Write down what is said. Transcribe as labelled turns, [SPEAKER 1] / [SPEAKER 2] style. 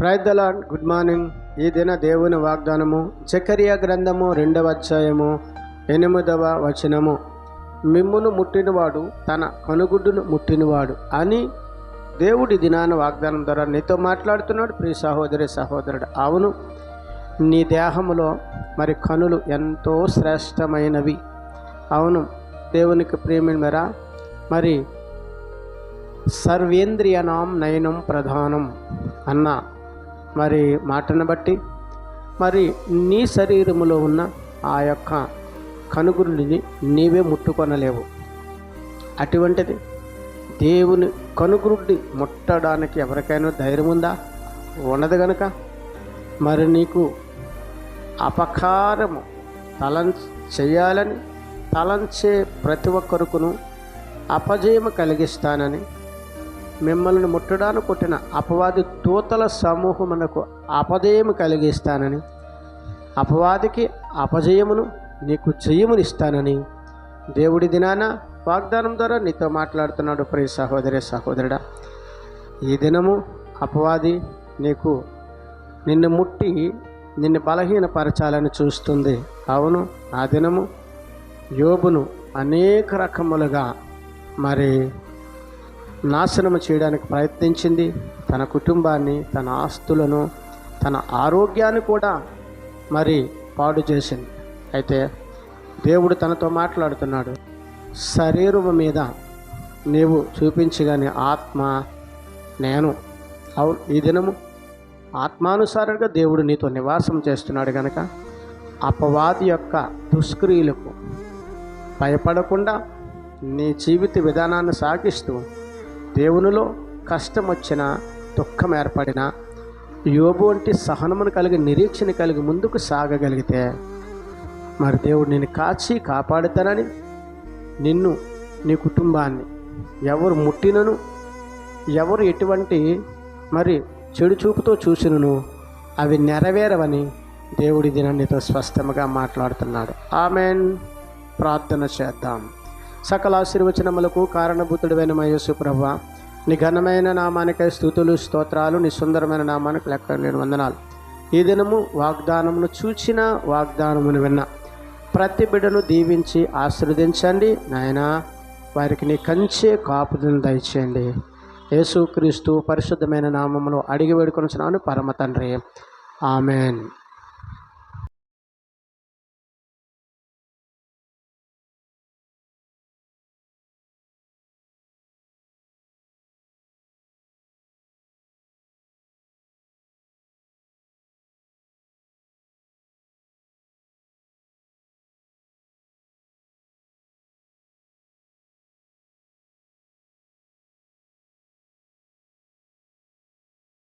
[SPEAKER 1] ప్రైద్దలాడ్ good morning ఈ దిన దేవుని వాగ్దానము జకరియా గ్రంథము రెండవ అధ్యాయము ఎనిమిదవ వచనము. మిమ్మును ముట్టినవాడు తన కనుగుడ్డును ముట్టినవాడు అని దేవుడి దినాన వాగ్దానం ద్వారా నీతో మాట్లాడుతున్నాడు. ప్రియ సహోదరి సహోదరుడు అవును నీ దేహములో మరి కనులు ఎంతో శ్రేష్టమైనవి. అవును దేవునికి ప్రేమిమరా మరి సర్వేంద్రియనాం నయనం ప్రధానం అన్న మరి మాటను బట్టి మరి నీ శరీరములో ఉన్న ఆ యొక్క కనుగురుని నీవే ముట్టుకొనలేవు. అటువంటిది దేవుని కనుగురుడి ముట్టడానికి ఎవరికైనా ధైర్యం ఉందా? ఉండదు గనుక మరి నీకు అపకారము తలం చేయాలని తలంచే ప్రతి ఒక్కరుకును అపజయము కలిగిస్తానని మిమ్మల్ని ముట్టడానికి కొట్టిన అపవాది తూతల సమూహమునకు అపజయము కలిగిస్తానని అపవాదికి అపజయమును నీకు జయమునిస్తానని దేవుడి దినాన వాగ్దానం ద్వారా నీతో మాట్లాడుతున్నాడు ప్రియ సహోదరి సహోదరుడా. ఈ దినము అపవాది నీకు నిన్ను ముట్టి నిన్ను బలహీనపరచాలని చూస్తుంది. అవును ఆ దినము యోబును అనేక రకములుగా మరి నాశనము చేయడానికి ప్రయత్నించింది. తన కుటుంబాన్ని తన ఆస్తులను తన ఆరోగ్యాన్ని కూడా మరి పాడు చేసింది. అయితే దేవుడు తనతో మాట్లాడుతున్నాడు శరీరము మీద నీవు చూపించగానే ఆత్మ నేను. అవును ఈ దినము ఆత్మానుసారంగా దేవుడు నీతో నివాసం చేస్తున్నాడు కనుక అపవాది యొక్క దుష్క్రియలకు భయపడకుండా నీ జీవిత విధానాన్ని సాగిస్తూ దేవునిలో కష్టం వచ్చినా దుఃఖం ఏర్పడినా యోబు వంటి సహనమును కలిగి నిరీక్షణ కలిగి ముందుకు సాగగలిగితే మరి దేవుడు నిన్ను కాచి కాపాడుతానని నిన్ను నీ కుటుంబాన్ని ఎవరు ముట్టినను ఎవరు ఎటువంటి మరి చెడు చూపుతో చూసినను అవి నెరవేరవని దేవుడి దినాన్నితో స్పష్టంగా మాట్లాడుతున్నాడు. ఆమెన్. ప్రార్థన చేద్దాం. సకల ఆశీర్వచనములకు కారణభూతుడైన మయోసు ప్రభ. నీ ఘనమైన నామానికై స్థుతులు స్తోత్రాలు నీ సుందరమైన నామానికి లెక్కలేని వందనాలు. ఈ దినము వాగ్దానమును చూచిన వాగ్దానమును విన్న. ప్రతి బిడ్డను దీవించి ఆశీర్వదించండి. నాయన వారికి నీ కంచే కాపుదలను దయచేయండి. యేసుక్రీస్తు పరిశుద్ధమైన నామములో అడిగి వేడుకొనుచున్నాను పరమ తండ్రి. ఆమెన్.